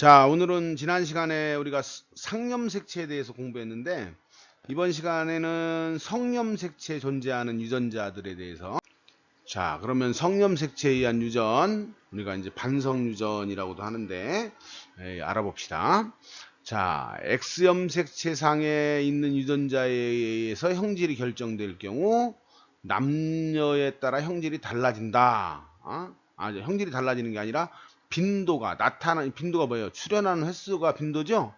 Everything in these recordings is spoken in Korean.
자, 오늘은 지난 시간에 우리가 스- 상염색체에 대해서 공부했는데 이번 시간에는 성염색체에 존재하는 유전자들에 대해서 자, 그러면 성염색체에 의한 유전 우리가 이제 반성유전이라고도 하는데 에, 알아봅시다. 자, X염색체상에 있는 유전자에 의해서 형질이 결정될 경우 남녀에 따라 형질이 달라진다. 어? 아, 형질이 달라지는 게 아니라 빈도가 나타나는 빈도가 뭐예요? 출현하는 횟수가 빈도죠.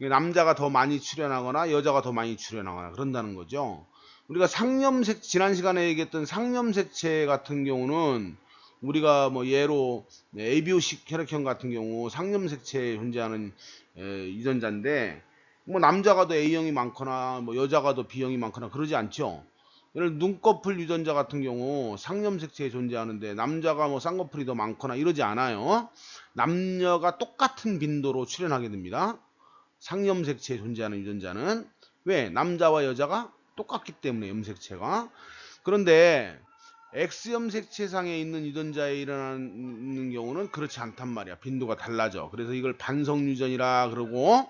남자가 더 많이 출현하거나 여자가 더 많이 출현하거나 그런다는 거죠. 우리가 상염색 지난 시간에 얘기했던 상염색체 같은 경우는 우리가 뭐 예로 ABO식 혈액형 같은 경우 상염색체에 존재하는 에, 유전자인데 뭐 남자가 더 A형이 많거나 뭐 여자가 더 B형이 많거나 그러지 않죠. 예를 눈꺼풀 유전자 같은 경우 상염색체에 존재하는데 남자가 뭐 쌍꺼풀이 더 많거나 이러지 않아요. 남녀가 똑같은 빈도로 출현하게 됩니다. 상염색체에 존재하는 유전자는 왜 남자와 여자가 똑같기 때문에 염색체가 그런데 X염색체상에 있는 유전자에 일어나는 경우는 그렇지 않단 말이야. 빈도가 달라져. 그래서 이걸 반성유전이라 그러고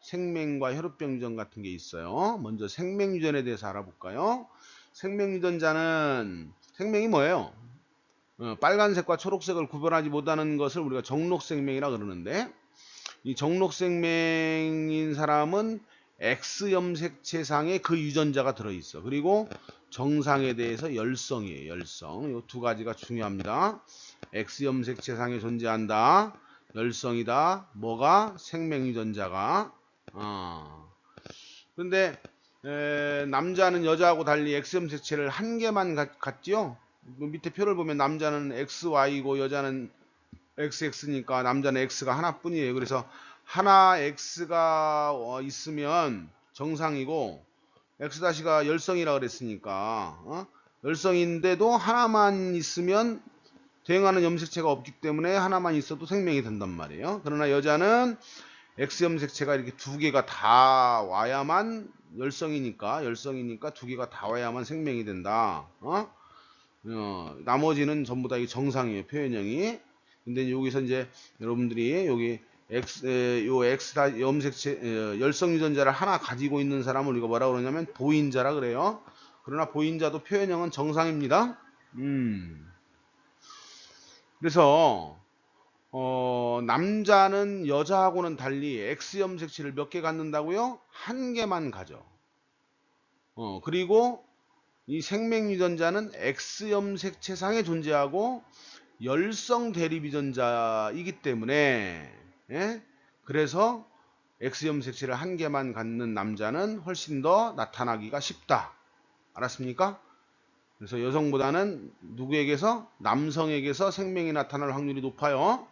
생명과 혈우병 유전 같은 게 있어요. 먼저 생명유전에 대해서 알아볼까요? 생명 유전자는 생명이 뭐예요? 어, 빨간색과 초록색을 구별하지 못하는 것을 우리가 정록생명이라 그러는데 이 정록생명인 사람은 X염색체상에 그 유전자가 들어있어. 그리고 정상에 대해서 열성이에요. 열성. 이 두 가지가 중요합니다. X염색체상에 존재한다. 열성이다. 뭐가? 생명유전자가. 어. 근데 에, 남자는 여자하고 달리 X염색체를 한 개만 갖, 갖지요. 그 밑에 표를 보면 남자는 XY고 여자는 XX니까 남자는 X가 하나뿐이에요. 그래서 하나 X가 어, 있으면 정상이고 X-가 열성이라 그랬으니까 어? 열성인데도 하나만 있으면 대응하는 염색체가 없기 때문에 하나만 있어도 생명이 된단 말이에요. 그러나 여자는 X 염색체가 이렇게 두 개가 다 와야만 열성이니까 열성이니까 두 개가 다 와야만 생명이 된다. 어? 어, 나머지는 전부 다 이 정상이에요. 표현형이. 근데 여기서 이제 여러분들이 여기 X, 에, 요 X 다 염색체 에, 열성 유전자를 하나 가지고 있는 사람을 우리가 뭐라 그러냐면 보인자라 그래요. 그러나 보인자도 표현형은 정상입니다. 음. 그래서 어, 남자는 여자하고는 달리 X 염색체를 몇 개 갖는다고요? 한 개만 가져. 어, 그리고 이 생명 유전자는 X 염색체상에 존재하고 열성 대립 유전자이기 때문에 예? 그래서 X 염색체를 한 개만 갖는 남자는 훨씬 더 나타나기가 쉽다. 알았습니까? 그래서 여성보다는 누구에게서 남성에게서 생명이 나타날 확률이 높아요.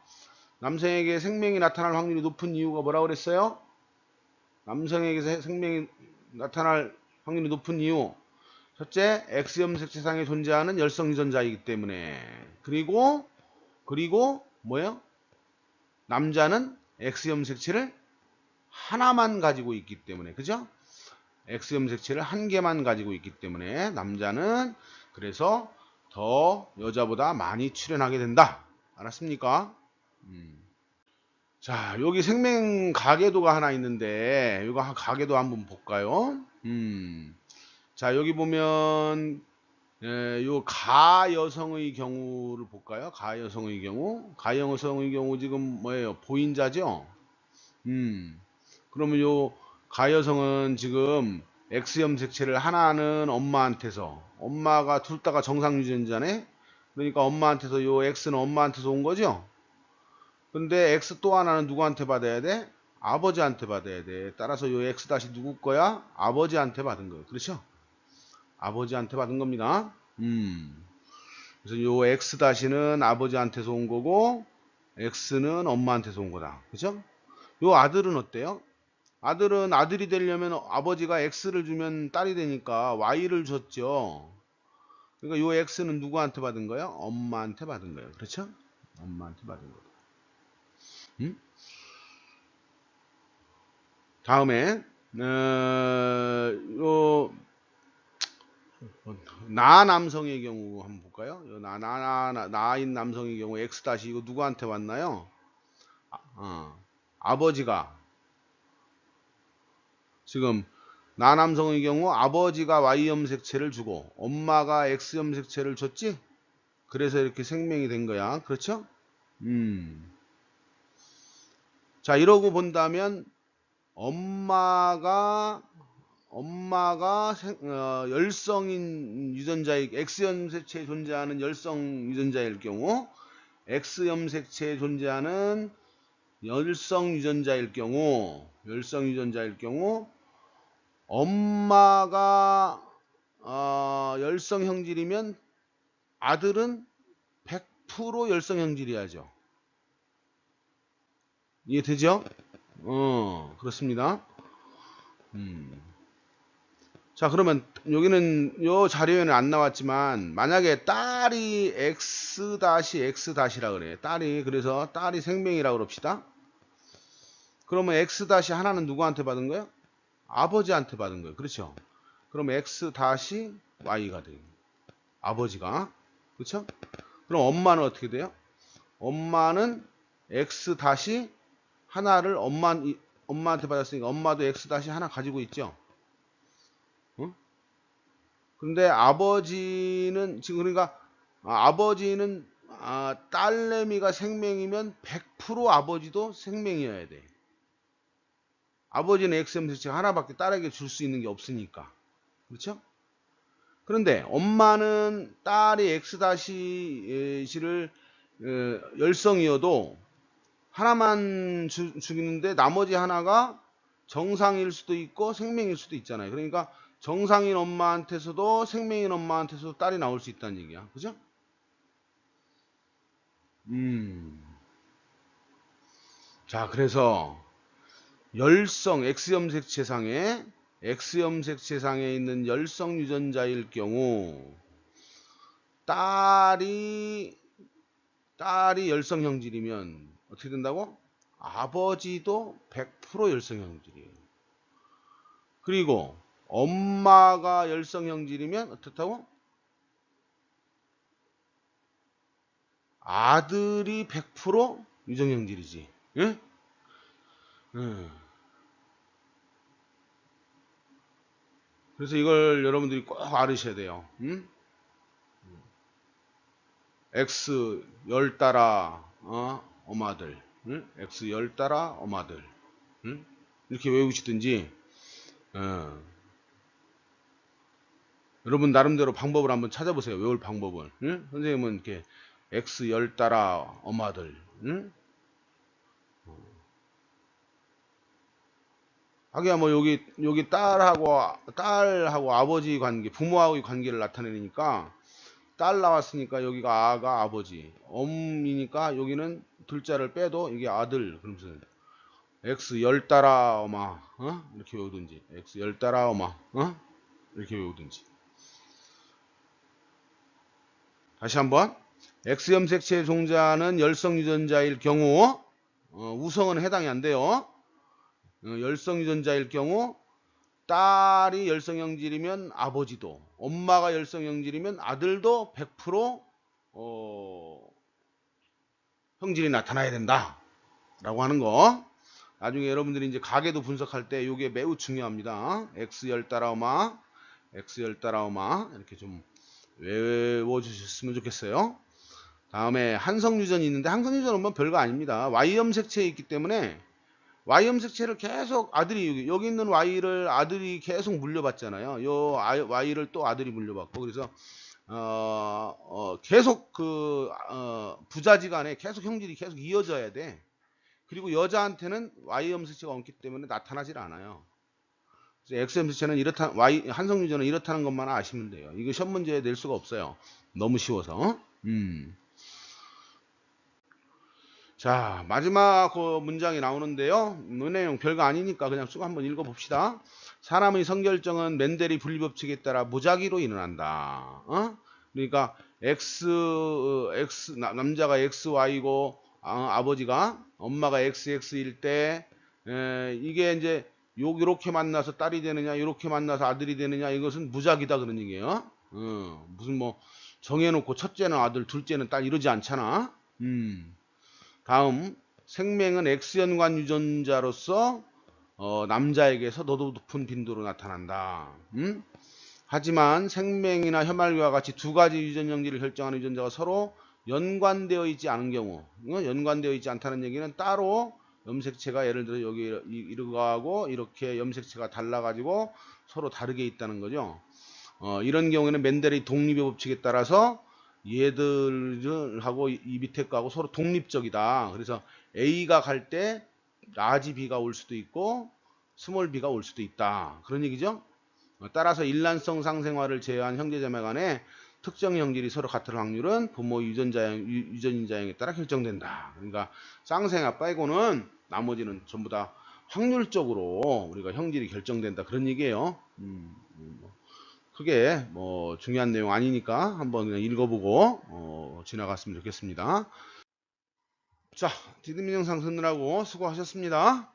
남성에게 생명이 나타날 확률이 높은 이유가 뭐라고 그랬어요? 남성에게서 생명이 나타날 확률이 높은 이유. 첫째, X염색체상에 존재하는 열성 유전자이기 때문에. 그리고, 그리고, 뭐예요? 남자는 X염색체를 하나만 가지고 있기 때문에. 그죠? X염색체를 한 개만 가지고 있기 때문에 남자는 그래서 더 여자보다 많이 출현하게 된다. 알았습니까? 음. 자, 여기 생명 가계도가 하나 있는데 이거 한 가계도 한번 볼까요? 음. 자, 여기 보면 예, 요 가여성의 경우를 볼까요? 가여성의 경우. 가여성의 경우 지금 뭐예요? 보인자죠? 음. 그러면 요 가여성은 지금 X염색체를 하나는 엄마한테서 엄마가 둘 다가 정상 유전자네. 그러니까 엄마한테서 요 X는 엄마한테서 온 거죠? 근데 X 또 하나는 누구한테 받아야 돼? 아버지한테 받아야 돼. 따라서 요 X 다시 누구 거야? 아버지한테 받은 거예요. 그렇죠? 아버지한테 받은 겁니다. 음. 그래서 요 X 다시는 아버지한테서 온 거고 X는 엄마한테서 온 거다. 그죠? 요 아들은 어때요? 아들은 아들이 되려면 아버지가 X를 주면 딸이 되니까 Y를 줬죠. 그러니까 요 X는 누구한테 받은 거예요? 엄마한테 받은 거예요. 그렇죠? 엄마한테 받은 거다. 음? 다음에 어, 요나 남성의 경우 한번 볼까요? 나, 나, 나, 나인 남성의 경우 X 다시 이거 누구한테 왔나요? 아, 어, 아버지가 지금 나남성의 경우 아버지가 Y 염색체를 주고 엄마가 X 염색체를 줬지? 그래서 이렇게 생명이 된 거야. 그렇죠? 음. 자, 이러고 본다면 엄마가 엄마가 생- 어, 열성인 유전자의 X 염색체에 존재하는 열성 유전자일 경우 X 염색체에 존재하는 열성 유전자일 경우 열성 유전자일 경우 엄마가 어, 열성 형질이면 아들은 100% 열성 형질이야죠. 이해되죠? 어, 그렇습니다. 음. 자, 그러면 여기는 요 자료에는 안 나왔지만 만약에 딸이 X-X-라 그래. 딸이 그래서 딸이 생명이라 그럽시다. 그러면 X- 하나는 누구한테 받은 거예요? 아버지한테 받은 거예요. 그렇죠? 그럼 X-Y가 돼요. 아버지가. 그렇죠? 그럼 엄마는 어떻게 돼요? 엄마는 X- 하나를 엄마, 이- 엄마한테 받았으니까 엄마도 X- 하나 가지고 있죠? 응? 근데 아버지는 지금 그러니까 아, 아버지는 아, 딸내미가 생명이면 100% 아버지도 생명이어야 돼. 아버지는 XMC가 하나밖에 딸에게 줄 수 있는 게 없으니까. 그렇죠? 그런데 엄마는 딸이 X-를 어, 열성이어도 하나만 주, 죽이는데 나머지 하나가 정상일 수도 있고 생명일 수도 있잖아요. 그러니까 정상인 엄마한테서도 생명인 엄마한테서도 딸이 나올 수 있다는 얘기야. 그죠? 음. 자, 그래서 열성 X염색체상에 X염색체상에 있는 열성 유전자일 경우 딸이 딸이 열성 형질이면 어떻게 된다고? 아버지도 100% 열성 형질이에요. 그리고 엄마가 열성 형질이면 어떻다고? 아들이 100% 유정 형질이지. 예? 예. 그래서 이걸 여러분들이 꼭 알으셔야 돼요. 음? X 열 따라 어? 엄마들, 응? X 열 따라 엄마들, 응? 이렇게 외우시든지 어. 여러분 나름대로 방법을 한번 찾아보세요. 외울 방법을. 응? 선생님은 이렇게 X 열 따라 엄마들, 응? 하기야 뭐 여기 여기 딸하고 딸하고 아버지 관계, 부모하고의 관계를 나타내니까 딸 나왔으니까 여기가 아가 아버지, 엄이니까 여기는 둘자를 빼도 이게 아들 그러면서 x 열 따라 엄마 어? 이렇게 외우든지 x 열 따라 엄마 어? 이렇게 외우든지 다시 한번 x 염색체의 종자는 열성 유전자일 경우 어, 우성은 해당이 안 돼요. 어, 열성 유전자일 경우 딸이 열성 형질이면 아버지도 엄마가 열성 형질이면 아들도 100% 어, 형질이 나타나야 된다 라고 하는 거. 나중에 여러분들이 이제 가계도 분석할 때 이게 매우 중요합니다. X열 따라 엄마 X열 따라 엄마 이렇게 좀 외워주셨으면 좋겠어요. 다음에 한성유전이 있는데 한성유전은 뭐 별거 아닙니다. Y염색체에 있기 때문에 Y 염색체를 계속 아들이 여기, 여기 있는 Y를 아들이 계속 물려받잖아요. 요 Y를 또 아들이 물려받고 그래서 어, 어, 계속 그 어, 부자지간에 계속 형질이 계속 이어져야 돼. 그리고 여자한테는 Y 염색체가 없기 때문에 나타나질 않아요. X 염색체는 이렇다 Y 한성 유전은 이렇다는 것만 아시면 돼요. 이거 시험 문제에 낼 수가 없어요. 너무 쉬워서. 음. 자 마지막 그 문장이 나오는데요. 은혜용 별거 아니니까 그냥 쭉 한번 읽어봅시다. 사람의 성결정은 맨델이 분리법칙에 따라 무작위로 일어난다. 어? 그러니까 X, X 남자가 XY고 아, 버지가 엄마가 XX일 때 에, 이게 이제 요 이렇게 만나서 딸이 되느냐 이렇게 만나서 아들이 되느냐 이것은 무작위다 그런 얘기예요. 어, 무슨 뭐 정해놓고 첫째는 아들 둘째는 딸 이러지 않잖아. 음. 다음 생명은 X연관 유전자로서 어, 남자에게서 너도 높은 빈도로 나타난다. 음? 하지만 생명이나 혐알과 같이 두 가지 유전 형질을 결정하는 유전자가 서로 연관되어 있지 않은 경우, 어, 연관되어 있지 않다는 얘기는 따로 염색체가 예를 들어 여기 이- 이거하고 이렇게 염색체가 달라가지고 서로 다르게 있다는 거죠. 어, 이런 경우에는 맨델의 독립의 법칙에 따라서 얘들하고 이이 밑에 거하고 서로 독립적이다. 그래서 A가 갈 때 라지 B가 올 수도 있고 스몰 B가 올 수도 있다. 그런 얘기죠. 어, 따라서 일란성 상생화를 제외한 형제자매 간의 특정 형질이 서로 같을 확률은 부모 유전자형, 유- 유전인자형에 따라 결정된다. 그러니까 쌍생아 빼고는 나머지는 전부 다 확률적으로 우리가 형질이 결정된다. 그런 얘기예요. 음, 음, 뭐 크게 뭐 중요한 내용 아니니까 한번 그냥 읽어보고 어, 지나갔으면 좋겠습니다. 자, 디드민 영상 듣느라고 수고하셨습니다.